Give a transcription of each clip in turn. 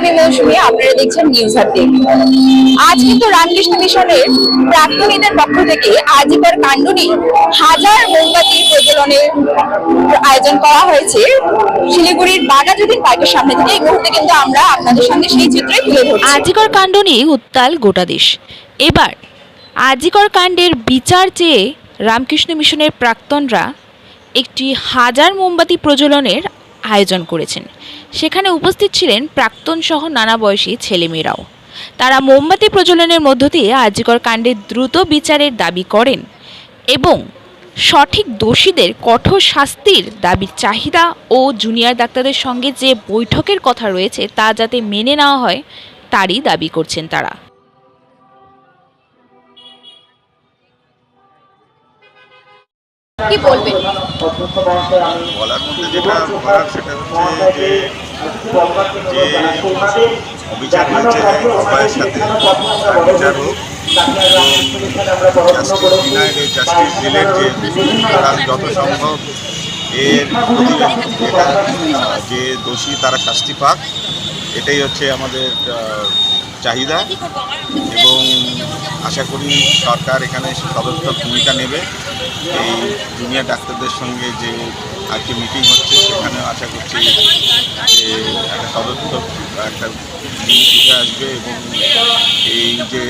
আমি আপনারা দেখছেন নিউজ হাতে আজ কিন্তু রামকৃষ্ণ মিশনের প্রাক্তনীদের পক্ষ থেকে আজিকর কাণ্ড হাজার মোমবাতি প্রজ্বলনের আয়োজন করা হয়েছে। শিলিগুড়ির বাগাজুদ্দিন পার্কের সামনে থেকে এই মুহূর্তে কিন্তু আমরা আপনাদের সঙ্গে সেই তুলে আজিকর কাণ্ড নিয়ে উত্তাল গোটা দেশ। এবার আজিকর কাণ্ডের বিচার চেয়ে রামকৃষ্ণ মিশনের প্রাক্তনরা একটি হাজার মোমবাতি প্রজ্বলনের আয়োজন করেছেন। সেখানে উপস্থিত ছিলেন প্রাক্তন সহ নানা বয়সী ছেলেমেয়েরাও। তারা মোমবাতি প্রজ্বলনের মধ্য দিয়ে আজিকর কাণ্ডের দ্রুত বিচারের দাবি করেন এবং সঠিক দোষীদের কঠোর শাস্তির দাবির চাহিদা ও জুনিয়র ডাক্তারদের সঙ্গে যে বৈঠকের কথা রয়েছে তা যাতে মেনে নেওয়া হয়, তারই দাবি করছেন তারা। কি বলবেন বলার মধ্যে যেটা বলার সেটা হচ্ছে যে যে অবিচার হয়েছে সবাইয়ের সাথে বিচার হোক জাস্টিস ডিনাইড জাস্টিস ডিলের যে তার যত সম্ভব এর যে দোষী তারা শাস্তি পাক, এটাই হচ্ছে আমাদের চাহিদা। এবং আশা করি সরকার এখানে সদর্থক ভূমিকা নেবে। এই জুনিয়র ডাক্তারদের সঙ্গে যে আজকে মিটিং হচ্ছে সেখানে আশা করছি যে একটা সদর্থক একটা জিনিস উঠে আসবে এবং এই যে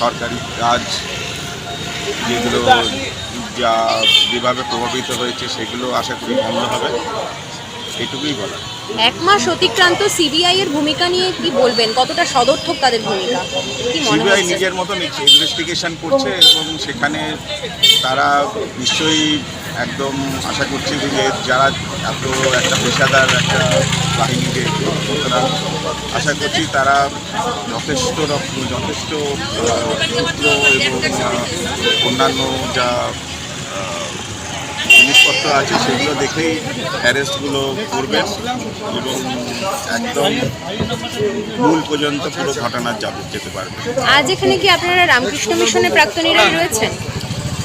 সরকারি কাজ যেগুলো যা যেভাবে প্রভাবিত হয়েছে, সেগুলো আশা করি বন্ধ হবে। এইটুকুই বলা এক মাস অতিক্রান্ত সিবিআই এর ভূমিকা নিয়ে কি বলবেন? কতটা সদর্থক তাদের ভূমিকা? কি মনে সিবিআই নিজের মতো ইনভেস্টিগেশন করছে এবং সেখানে তারা নিশ্চয়ই একদম আশা করছি যে যারা এত একটা পেশাদার একটা বাহিনীকে সুতরাং আশা করছি তারা যথেষ্ট রকম যথেষ্ট সূত্র এবং অন্যান্য যা জিনিসপত্র আছে সেগুলো দেখেই অ্যারেস্টগুলো করবেন এবং একদম মূল পর্যন্ত পুরো ঘটনা যাবে যেতে পারবে আজ এখানে কি আপনারা রামকৃষ্ণ মিশনের প্রাক্তনীরাই রয়েছেন?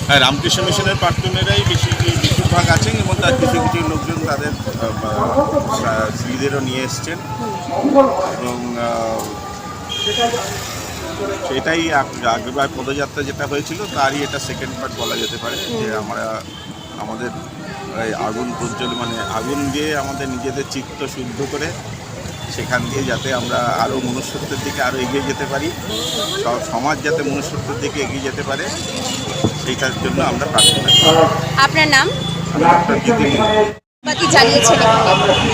হ্যাঁ রামকৃষ্ণ মিশনের প্রাক্তনেরাই বেশি বেশিরভাগ আছেন এবং তার কিছু কিছু লোকজন তাদের স্ত্রীদেরও নিয়ে এসছেন। এবং সেটাই আগ- আগেরবার পদযাত্রা যেটা হয়েছিল তারই এটা সেকেন্ড পার্ট বলা যেতে পারে যে আমরা আমাদের এই আগুন প্রজ্বল মানে আগুন দিয়ে আমাদের নিজেদের চিত্ত শুদ্ধ করে সেখান দিয়ে যাতে আমরা আরও মনুষ্যত্বের দিকে আরও এগিয়ে যেতে পারি। সব সমাজ যাতে মনুষ্যত্বের দিকে এগিয়ে যেতে পারে সেইটার জন্য আমরা প্রার্থনা করি। আপনার নাম?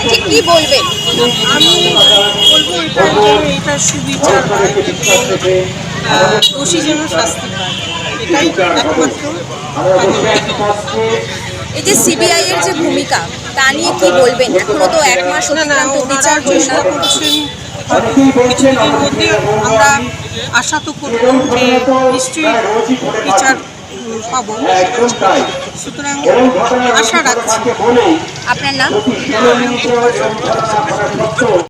ঠিক কি বলবেন? আমি বলব এটা এটা সুবিচার হয় দোষী যেন শাস্তি পায়। এটাই একমাত্র এই যে সিবিআই এর যে ভূমিকা তা নিয়ে কি বলবেন? এখনও তো এক মাস না না অতিক্রান্ত বিচার চেষ্টা করছেন কিছুদিনের মধ্যে আমরা আশা তো করব যে নিশ্চয়ই বিচার পাবো। সুতরাং আশা রাখছি। আপনার নাম?